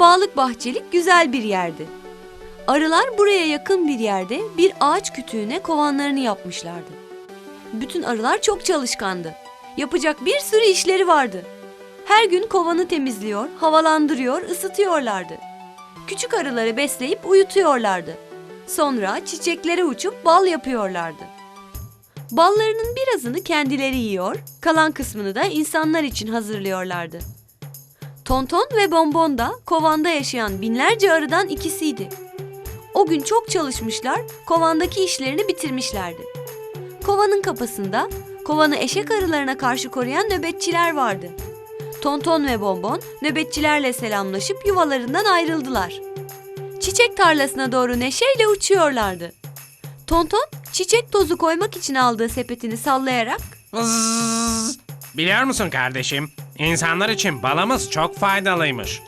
bağlık bahçelik güzel bir yerdi. Arılar buraya yakın bir yerde bir ağaç kütüğüne kovanlarını yapmışlardı. Bütün arılar çok çalışkandı. Yapacak bir sürü işleri vardı. Her gün kovanı temizliyor, havalandırıyor, ısıtıyorlardı. Küçük arıları besleyip uyutuyorlardı. Sonra çiçeklere uçup bal yapıyorlardı. Ballarının birazını kendileri yiyor, kalan kısmını da insanlar için hazırlıyorlardı. Tonton ve Bonbon da kovanda yaşayan binlerce arıdan ikisiydi. O gün çok çalışmışlar, kovandaki işlerini bitirmişlerdi. Kovanın kapısında kovanı eşek arılarına karşı koruyan nöbetçiler vardı. Tonton ve Bonbon nöbetçilerle selamlaşıp yuvalarından ayrıldılar. Çiçek tarlasına doğru neşeyle uçuyorlardı. Tonton çiçek tozu koymak için aldığı sepetini sallayarak. Biliyor musun kardeşim? İnsanlar için balımız çok faydalıymış.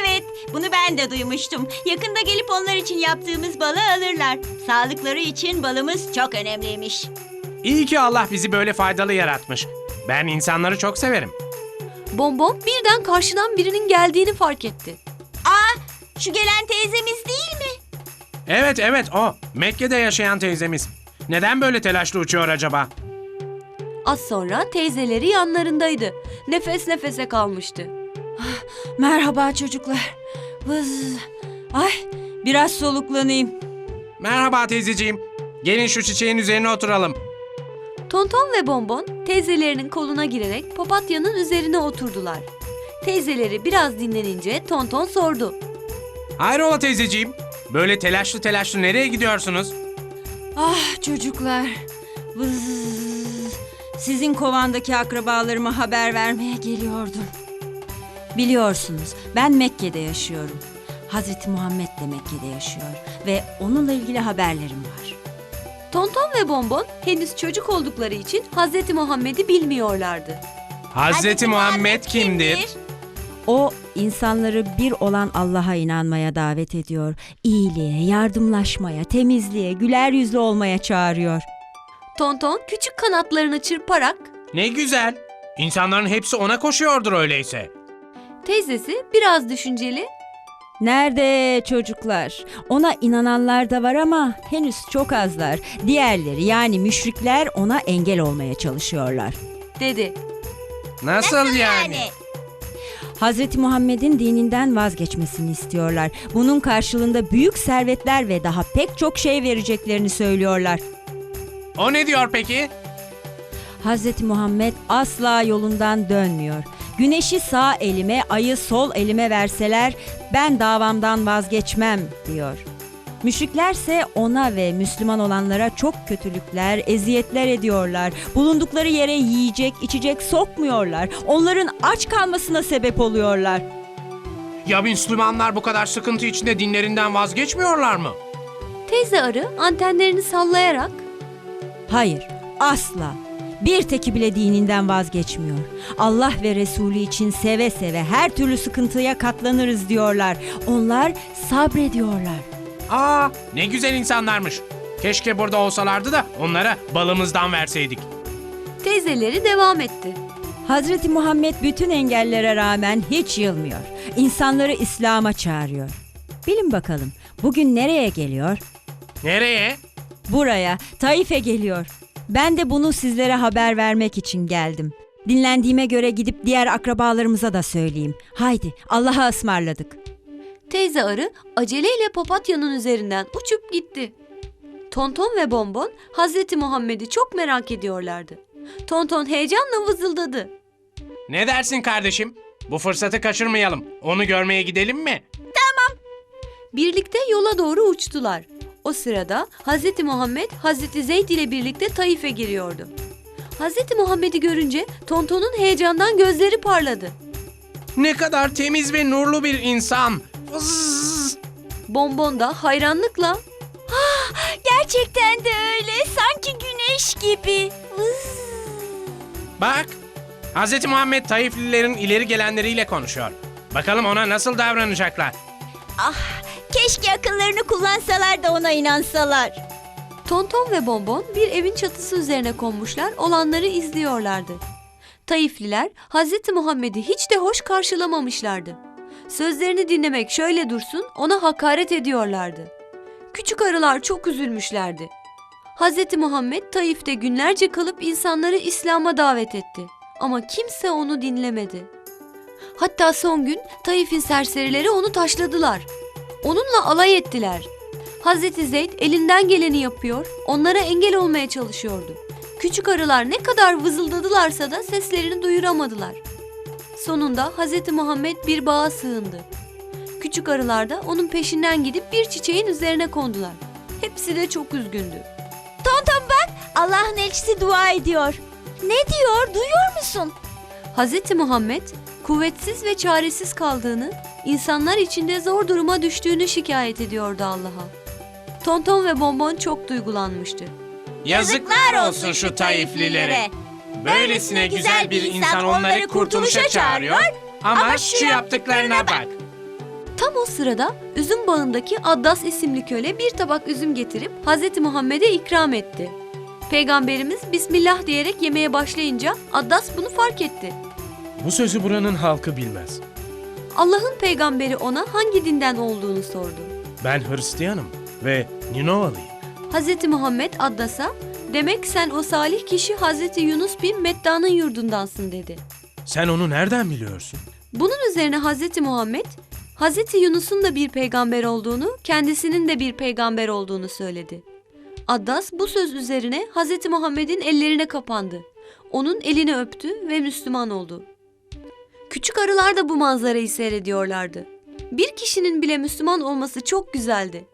Evet, bunu ben de duymuştum. Yakında gelip onlar için yaptığımız balı alırlar. Sağlıkları için balımız çok önemliymiş. İyi ki Allah bizi böyle faydalı yaratmış. Ben insanları çok severim. Bonbon birden karşıdan birinin geldiğini fark etti. Aa, şu gelen teyzemiz değil mi? Evet evet o. Mekke'de yaşayan teyzemiz. Neden böyle telaşlı uçuyor acaba? Az sonra teyzeleri yanlarındaydı. Nefes nefese kalmıştı. Merhaba çocuklar. Vız. Ay, biraz soluklanayım. Merhaba teyzeciğim. Gelin şu çiçeğin üzerine oturalım. Tonton ve Bonbon teyzelerinin koluna girerek papatyanın üzerine oturdular. Teyzeleri biraz dinlenince Tonton sordu. Hayrola teyzeciğim? Böyle telaşlı telaşlı nereye gidiyorsunuz? Ah çocuklar. Vız. Sizin kovandaki akrabalarıma haber vermeye geliyordum. Biliyorsunuz ben Mekke'de yaşıyorum. Hazreti Muhammed de Mekke'de yaşıyor ve onunla ilgili haberlerim var. Tonton ve Bonbon henüz çocuk oldukları için Hz. Muhammed'i bilmiyorlardı. Hazreti Muhammed kimdir? O insanları bir olan Allah'a inanmaya davet ediyor. İyiliğe, yardımlaşmaya, temizliğe, güler yüzlü olmaya çağırıyor. Tonton küçük kanatlarını çırparak Ne güzel. İnsanların hepsi ona koşuyordur öyleyse. teyzesi biraz düşünceli Nerede çocuklar? Ona inananlar da var ama henüz çok azlar. Diğerleri yani müşrikler ona engel olmaya çalışıyorlar. dedi. Nasıl, yani? Hazreti Muhammed'in dininden vazgeçmesini istiyorlar. Bunun karşılığında büyük servetler ve daha pek çok şey vereceklerini söylüyorlar. O ne diyor peki? Hazreti Muhammed asla yolundan dönmüyor. Güneşi sağ elime, ayı sol elime verseler ben davamdan vazgeçmem diyor. Müşriklerse ona ve Müslüman olanlara çok kötülükler, eziyetler ediyorlar. Bulundukları yere yiyecek, içecek sokmuyorlar. Onların aç kalmasına sebep oluyorlar. Ya Müslümanlar bu kadar sıkıntı içinde dinlerinden vazgeçmiyorlar mı? Teyze arı antenlerini sallayarak Hayır, asla. Bir teki bile dininden vazgeçmiyor. Allah ve Resulü için seve seve her türlü sıkıntıya katlanırız diyorlar. Onlar sabrediyorlar. Aa, ne güzel insanlarmış. Keşke burada olsalardı da onlara balımızdan verseydik. teyzeleri devam etti. Hazreti Muhammed bütün engellere rağmen hiç yılmıyor. İnsanları İslam'a çağırıyor. Bilin bakalım bugün nereye geliyor? Nereye? Buraya, Taif'e geliyor. Ben de bunu sizlere haber vermek için geldim. Dinlendiğime göre gidip diğer akrabalarımıza da söyleyeyim. Haydi Allah'a ısmarladık. Teyze arı aceleyle papatyanın üzerinden uçup gitti. Tonton ve Bonbon Hazreti Muhammed'i çok merak ediyorlardı. Tonton heyecanla vızıldadı. Ne dersin kardeşim? Bu fırsatı kaçırmayalım. Onu görmeye gidelim mi? Birlikte yola doğru uçtular. O sırada Hazreti Muhammed Hazreti Zeyd ile birlikte Taif'e giriyordu. Hazreti Muhammed'i görünce Tonton'un heyecandan gözleri parladı. Ne kadar temiz ve nurlu bir insan. Vızz. Bonbon da hayranlıkla Gerçekten de öyle. Sanki güneş gibi. Bak, Hz. Muhammed Taiflilerin ileri gelenleriyle konuşuyor. Bakalım ona nasıl davranacaklar. Keşke akıllarını kullansalar da ona inansalar. Tonton ve Bonbon bir evin çatısı üzerine konmuşlar olanları izliyorlardı. Taifliler Hazreti Muhammed'i hiç de hoş karşılamamışlardı. Sözlerini dinlemek şöyle dursun ona hakaret ediyorlardı. Küçük arılar çok üzülmüşlerdi. Hz. Muhammed Taif'te günlerce kalıp insanları İslam'a davet etti. Ama kimse onu dinlemedi. Hatta son gün Taif'in serserileri onu taşladılar. Onunla alay ettiler. Hazreti Zeyd elinden geleni yapıyor, onlara engel olmaya çalışıyordu. Küçük arılar ne kadar vızıldadılarsa da seslerini duyuramadılar. Sonunda Hazreti Muhammed bir bağa sığındı. Küçük arılar da onun peşinden gidip bir çiçeğin üzerine kondular. Hepsi de çok üzgündü. Allah'ın elçisi dua ediyor. Ne diyor duyuyor musun? Hazreti Muhammed kuvvetsiz ve çaresiz kaldığını, insanlar içinde zor duruma düştüğünü şikayet ediyordu Allah'a. Tonton ve Bonbon çok duygulanmıştı. Yazıklar olsun şu Taiflilere. Böylesine güzel bir insan onları kurtuluşa çağırıyor ama şu yaptıklarına bak. Tam o sırada üzüm bağındaki Addas isimli köle bir tabak üzüm getirip Hazreti Muhammed'e ikram etti. Peygamberimiz Bismillah diyerek yemeye başlayınca Addas bunu fark etti. Bu sözü buranın halkı bilmez. Allah'ın peygamberi ona hangi dinden olduğunu sordu. Ben Hristiyanım ve Ninovalıyım. Hazreti Muhammed Addas'a demek sen o salih kişi Hazreti Yunus bin Medda'nın yurdundansın dedi. Sen onu nereden biliyorsun? Bunun üzerine Hazreti Muhammed Hazreti Yunus'un da bir peygamber olduğunu, kendisinin de bir peygamber olduğunu söyledi. Addas bu söz üzerine Hazreti Muhammed'in ellerine kapandı. Onun elini öptü ve Müslüman oldu. Küçük arılar da bu manzarayı seyrediyorlardı. Bir kişinin bile Müslüman olması çok güzeldi.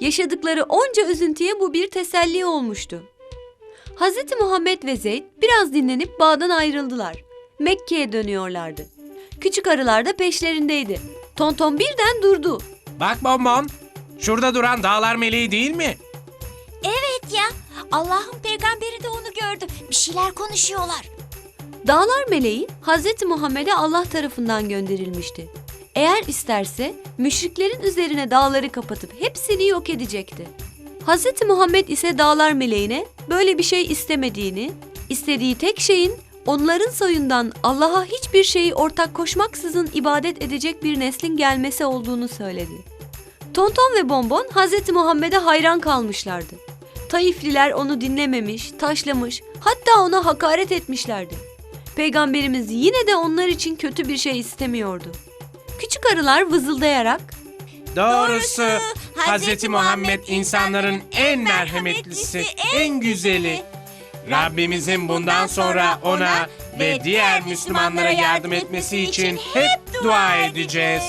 Yaşadıkları onca üzüntüye bu bir teselli olmuştu. Hazreti Muhammed ve Zeyd biraz dinlenip bağdan ayrıldılar. Mekke'ye dönüyorlardı. Küçük arılar da peşlerindeydi. Tonton birden durdu. Bak bonbon. Şurada duran dağlar meleği değil mi? Evet ya. Allah'ın peygamberi de onu gördü. Bir şeyler konuşuyorlar. Dağlar meleği Hazreti Muhammed'e Allah tarafından gönderilmişti. Eğer isterse müşriklerin üzerine dağları kapatıp hepsini yok edecekti. Hazreti Muhammed ise dağlar meleğine böyle bir şey istemediğini, istediği tek şeyin onların soyundan Allah'a hiçbir şeyi ortak koşmaksızın ibadet edecek bir neslin gelmesi olduğunu söyledi. Tonton ve Bonbon Hazreti Muhammed'e hayran kalmışlardı. Taifliler onu dinlememiş, taşlamış, hatta ona hakaret etmişlerdi. Peygamberimiz yine de onlar için kötü bir şey istemiyordu. Küçük arılar vızıldayarak Doğrusu Hz. Muhammed insanların en merhametlisi, en güzeli. Rabbimizin bundan sonra ona ve diğer Müslümanlara yardım etmesi için hep dua edeceğiz.